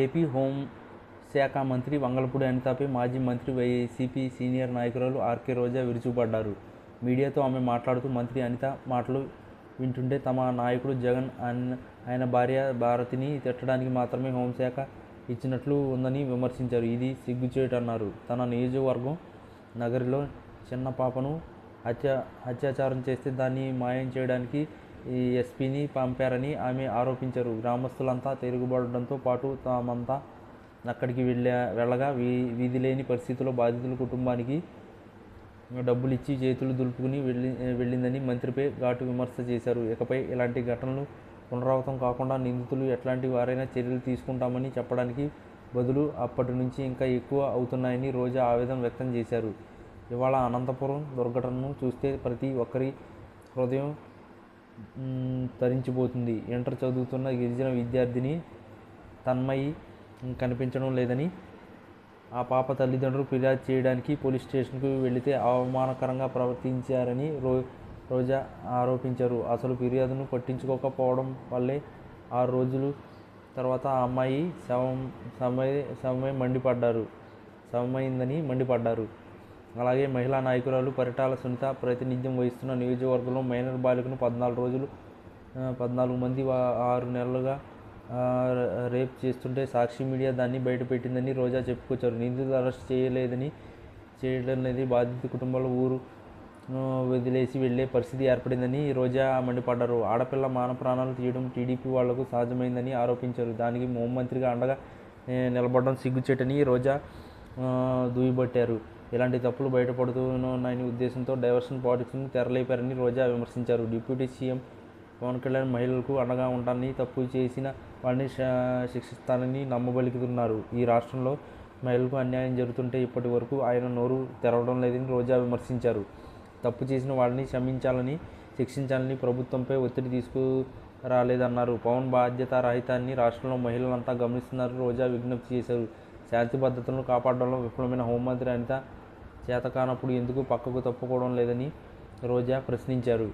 AP home శాఖ మంత్రి వంగలపూడి అనితపై మాజీ మంత్రి వైసీపీ సీనియర్ నాయకురాలు ఆర్కే రోజా విరుచుకుపడ్డారు. మీడియాతో ఆమె మాట్లాడుతూ మంత్రి అనిత మాటలు వింటుంటే తమ నాయకుడు జగన్ ఆయన ఆయన భార్య భారతిని తిట్టడానికి మాత్రమే హోంశాఖ ఇచ్చినట్లు ఉందని విమర్శించారు. ఇది సిగ్గుచేటన్నారు తన నియోజకవర్గం నగరిలో చిన్న పాపను హత్య అత్యాచారం చేస్తే దాన్ని మాయం చేయడానికి ఈ ఎస్పీని పంపారని ఆమె ఆరోపించారు. గ్రామస్తులంతా తిరుగుబడడంతో పాటు తామంతా అక్కడికి వెళ్ళా వెళ్ళగా వీ వీధి లేని పరిస్థితుల్లో బాధితుల కుటుంబానికి డబ్బులు ఇచ్చి చేతులు దులుపుకుని వెళ్ళి వెళ్ళిందని మంత్రిపై ఘాటు విమర్శ చేశారు. ఇకపై ఇలాంటి ఘటనలు పునరావృతం కాకుండా నిందితులు ఎట్లాంటి వారైనా చర్యలు తీసుకుంటామని చెప్పడానికి బదులు అప్పటి నుంచి ఇంకా ఎక్కువ అవుతున్నాయని రోజా ఆవేదన వ్యక్తం చేశారు. ఇవాళ అనంతపురం దుర్ఘటనను చూస్తే ప్రతి ఒక్కరి హృదయం తరించిపోతుంది. ఇంటర్ చదువుతున్న గిరిజన విద్యార్థిని తన్మయి కనిపించడం లేదని ఆ పాప తల్లిదండ్రులు ఫిర్యాదు చేయడానికి పోలీస్ స్టేషన్కు వెళితే అవమానకరంగా ప్రవర్తించారని రో రోజా ఆరోపించారు. అసలు ఫిర్యాదును పట్టించుకోకపోవడం వల్లే ఆరు రోజులు తర్వాత ఆ అమ్మాయి శవం సమయ సమయం మండిపడ్డారు. సమయమైందని మండిపడ్డారు. అలాగే మహిళా నాయకురాలు పరిటాల సునీత ప్రాతినిధ్యం వహిస్తున్న నియోజకవర్గంలో మైనర్ బాలికను పద్నాలుగు రోజులు పద్నాలుగు మంది ఆరు నెలలుగా రేప్ చేస్తుంటే సాక్షి మీడియా దాన్ని బయటపెట్టిందని రోజా చెప్పుకొచ్చారు. నిందితులు అరెస్ట్ చేయలేదని చేయడం అనేది బాధిత కుటుంబాల ఊరు వదిలేసి వెళ్ళే పరిస్థితి ఏర్పడిందని రోజా మండిపడ్డారు. ఆడపిల్ల మాన ప్రాణాలు తీయడం టీడీపీ వాళ్ళకు సహజమైందని ఆరోపించారు. దానికి హోంమంత్రిగా అండగా నిలబడడం సిగ్గుచేటని రోజా దుయ్యబట్టారు. ఇలాంటి తప్పులు బయటపడుతున్నాయని ఉద్దేశంతో డైవర్షన్ ప్రాజెక్టును తెరలేపారని రోజా విమర్శించారు. డిప్యూటీ సీఎం పవన్ కళ్యాణ్ మహిళలకు అండగా ఉంటానని తప్పు చేసిన వారిని శిక్షిస్తానని నమ్మబలికుతున్నారు. ఈ రాష్ట్రంలో మహిళలకు అన్యాయం జరుగుతుంటే ఇప్పటి వరకు ఆయన నోరు తెరవడం లేదని రోజా విమర్శించారు. తప్పు చేసిన వాళ్ళని క్షమించాలని శిక్షించాలని ప్రభుత్వంపై ఒత్తిడి తీసుకురాలేదన్నారు. పవన్ బాధ్యత రహితాన్ని రాష్ట్రంలో మహిళలంతా గమనిస్తున్నారు రోజా విజ్ఞప్తి చేశారు. శాంతి భద్రతలను కాపాడడంలో విఫలమైన హోంమంత్రి అనిత చేతకానప్పుడు ఎందుకు పక్కకు తప్పుకోవడం లేదని రోజా ప్రశ్నించారు.